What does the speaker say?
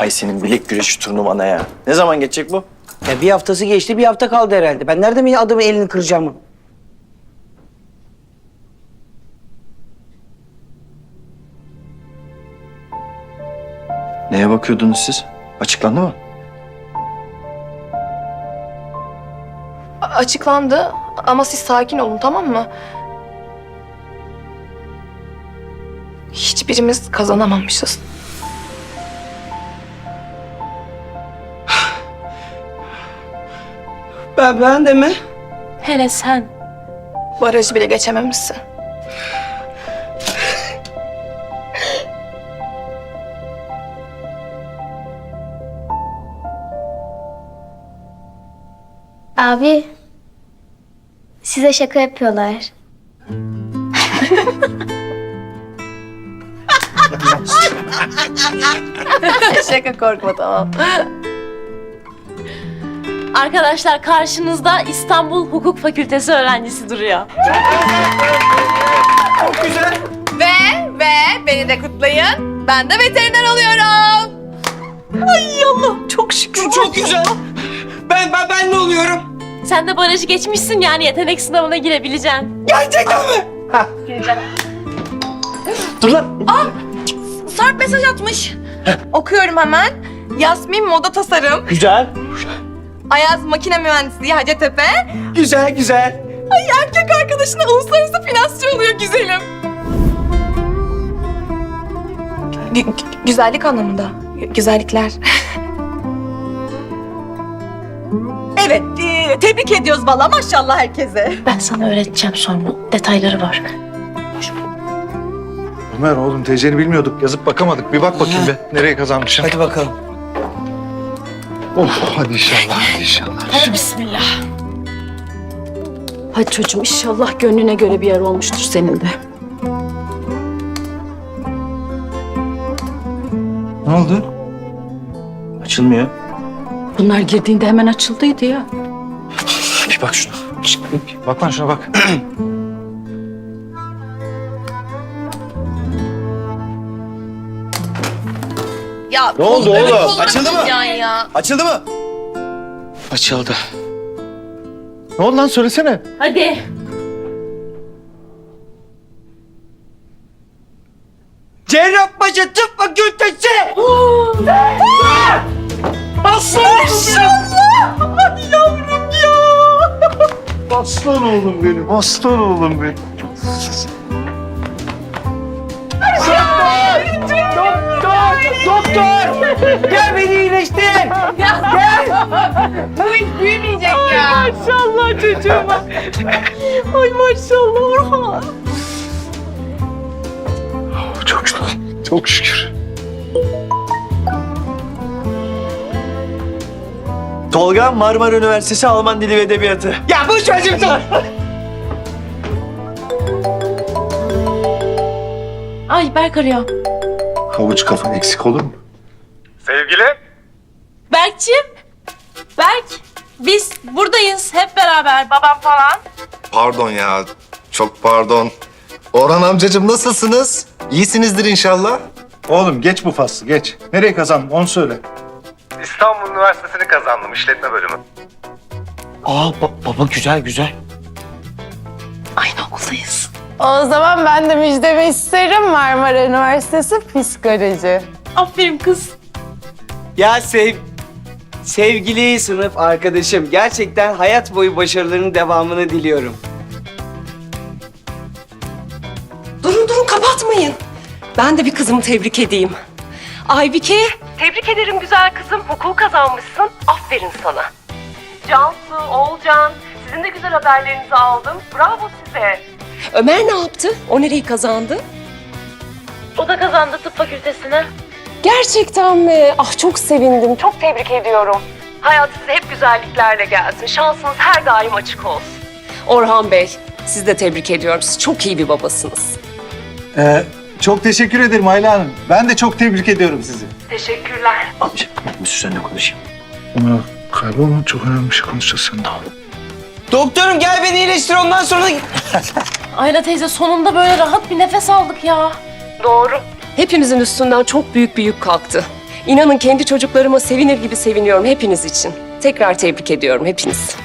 Hay senin bilek güreşi turnuvana ya. Ne zaman geçecek bu? Ya bir haftası geçti, bir hafta kaldı herhalde. Ben nerede mi adamın elini kıracağımı? Neye bakıyordunuz siz? Açıklandı mı? A- Açıklandı ama siz sakin olun tamam mı? Hiçbirimiz kazanamamışız. Ben, ben de mi? Hele sen. Barajı bile geçememişsin. Abi, size şaka yapıyorlar. Şaka korkma tamam. Arkadaşlar karşınızda İstanbul Hukuk Fakültesi öğrencisi duruyor. Ve ve beni de kutlayın. Ben de veteriner oluyorum. Ay Allah'ım çok şükür. Çok güzel. Ben, ben, ben ne oluyorum? Sen de barajı geçmişsin yani yetenek sınavına girebileceksin. Gerçekten mi? Dur lan. Sarp mesaj atmış. Okuyorum hemen. Yasmin moda tasarım. Güzel. Ayaz makine mühendisliği Hacettepe. Güzel, güzel. Ay erkek arkadaşına uluslararası finansçı oluyor güzelim. Gü- gü- güzellik anlamında. Gü- Güzellikler. Evet, e, tebrik ediyoruz valla maşallah herkese. Ben sana öğreteceğim sonra. Detayları var. Ömer oğlum TC'ni bilmiyorduk. Yazıp bakamadık. Bir bak bakayım be. Nereye kazanmışsın? Hadi bakalım. Of hadi inşallah. Hadi inşallah. Hadi bismillah. Hadi çocuğum inşallah gönlüne göre bir yer olmuştur senin de. Ne oldu? Açılmıyor. Bunlar girdiğinde hemen açıldıydı ya. Bir bak şuna. Bak lan şuna bak. Ya Ne oldu oğlum? Açıldı mı? Ya. Açıldı mı? Açıldı. ne oldu lan söylesene. Hadi. Cerrahpaşa Tıp Fakültesi. Aslan oğlum benim. Aslan oğlum benim. Doktor! Gel beni iyileştir. Bu hiç büyümeyecek ya. Maşallah çocuğuma. Ay maşallah Orhan. Çok şükür. Çok şükür. Tolga Marmara Üniversitesi Alman Dili ve Edebiyatı. Ya bu çocuklar. Ay Berk arıyor. Havuç kafa eksik olur mu? Berk'cim. Berk. Biz buradayız hep beraber babam falan. Pardon ya, çok pardon. Orhan amcacığım nasılsınız? İyisinizdir inşallah. Oğlum geç bu faslı geç. Nereye kazandın onu söyle. İstanbul Üniversitesi'ni kazandım, işletme bölümü. Aa ba- baba güzel güzel. Aynı okuldayız. O zaman ben de müjdemi isterim Marmara Üniversitesi Psikoloji. Aferin kız. Ya sev sevgili sınıf arkadaşım gerçekten hayat boyu başarılarının devamını diliyorum. Durun durun kapatmayın. Ben de bir kızımı tebrik edeyim. Aybike. Tebrik ederim güzel kızım. Hukuk kazanmışsın. Aferin sana. Cansu, Oğulcan. Sizin de güzel haberlerinizi aldım. Bravo size. Ömer ne yaptı? O nereyi kazandı? O da kazandı tıp fakültesine. Gerçekten mi? Ah çok sevindim. Çok tebrik ediyorum. Hayat size hep güzelliklerle gelsin. Şansınız her daim açık olsun. Orhan Bey, sizi de tebrik ediyorum. Siz çok iyi bir babasınız. Ee, çok teşekkür ederim Ayla Hanım. Ben de çok tebrik ediyorum sizi. Teşekkürler. Amca, Mesut seninle konuşayım. Ömer kaybolma çok önemli bir şey konuşacağız seninle. Doktorum gel beni iyileştir ondan sonra Ayla teyze sonunda böyle rahat bir nefes aldık ya. Doğru. Hepimizin üstünden çok büyük bir yük kalktı. İnanın kendi çocuklarıma sevinir gibi seviniyorum hepiniz için. Tekrar tebrik ediyorum hepiniz.